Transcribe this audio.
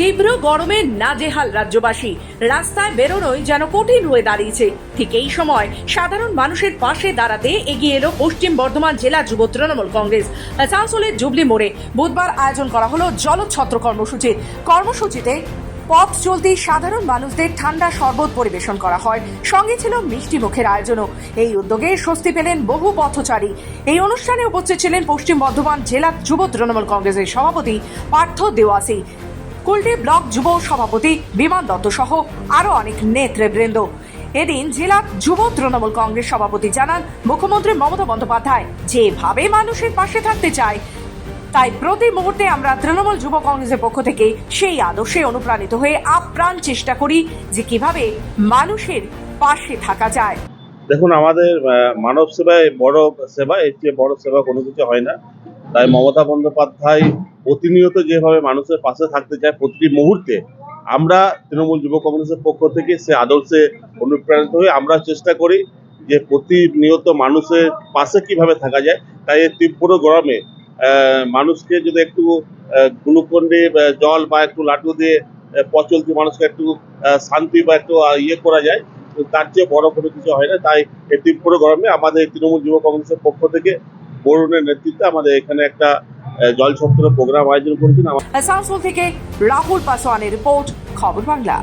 তীব্র গরমে নাজেহাল রাজ্যবাসী। রাস্তায় বেরোনোই যেন কঠিন হয়ে দাঁড়িয়েছে। ঠিক এই সময় সাধারণ মানুষের পাশে দাঁড়াতে এগিয়ে এলো পশ্চিম বর্ধমান জেলা যুব তৃণমূল কংগ্রেস। আসানসোলের জুবলি মোড়ে বুধবার আয়োজন করা হলো জলছত্র কর্মসূচি। কর্মসূচিতে পথ চলতি সাধারণ মানুষদের ঠান্ডা শরবত পরিবেশন করা হয়। সঙ্গে ছিল মিষ্টি মুখের আয়োজনও। এই উদ্যোগে স্বস্তি পেলেন বহু পথচারী। এই অনুষ্ঠানে উপস্থিত ছিলেন পশ্চিম বর্ধমান জেলা যুব তৃণমূল কংগ্রেসের সভাপতি পার্থ দেওয়াসি। কুলটি ব্লক যুব সভাপতি বিমান দত্ত সহ আরও অনেক নেতৃবৃন্দ। এদিন জেলা যুব তৃণমূল কংগ্রেস সভাপতি জানান, মুখ্যমন্ত্রী মমতা বন্দ্যোপাধ্যায় যেভাবে মানুষের পাশে থাকতে চায়, তাই প্রতি মুহূর্তে আমরা তৃণমূল যুব কংগ্রেসের পক্ষ থেকে সেই আদর্শে অনুপ্রাণিত হয়ে আপ্রাণ চেষ্টা করি যে কীভাবে মানুষের পাশে থাকা যায়। দেখুন, আমাদের মানব সেবায় বড় সেবা, এর চেয়ে বড় সেবা কোনো কিছু হয় না। তাই মমতা বন্দ্যোপাধ্যায় প্রতিনিয়ত যেভাবে মানুষের পাশে থাকতে চায় প্রতিটি মুহূর্তে, আমরা তৃণমূল যুব কংগ্রেসের পক্ষ থেকে সে আদর্শে অনুপ্রাণিত হয়ে আমরা চেষ্টা করি যে প্রতিনিয়ত মানুষের পাশে কীভাবে থাকা যায়। তাই এই তীব্র গরমে মানুষকে যদি একটু গ্লুকন জল বা একটু লাড্ডু দিয়ে পথ মানুষকে একটু শান্তি বা একটু ইয়ে করা যায় তার চেয়ে বড় কোনো কিছু হয় না। তাই এই তীব্র গরমে আমাদের তৃণমূল যুব কংগ্রেসের পক্ষ থেকে বরুণের নেতৃত্বে আমাদের এখানে একটা জল ছত্র প্রোগ্রাম আয়োজন করেছেন আসানসোল থেকে রাহুল পাসওয়ানের রিপোর্ট খবর বাংলা।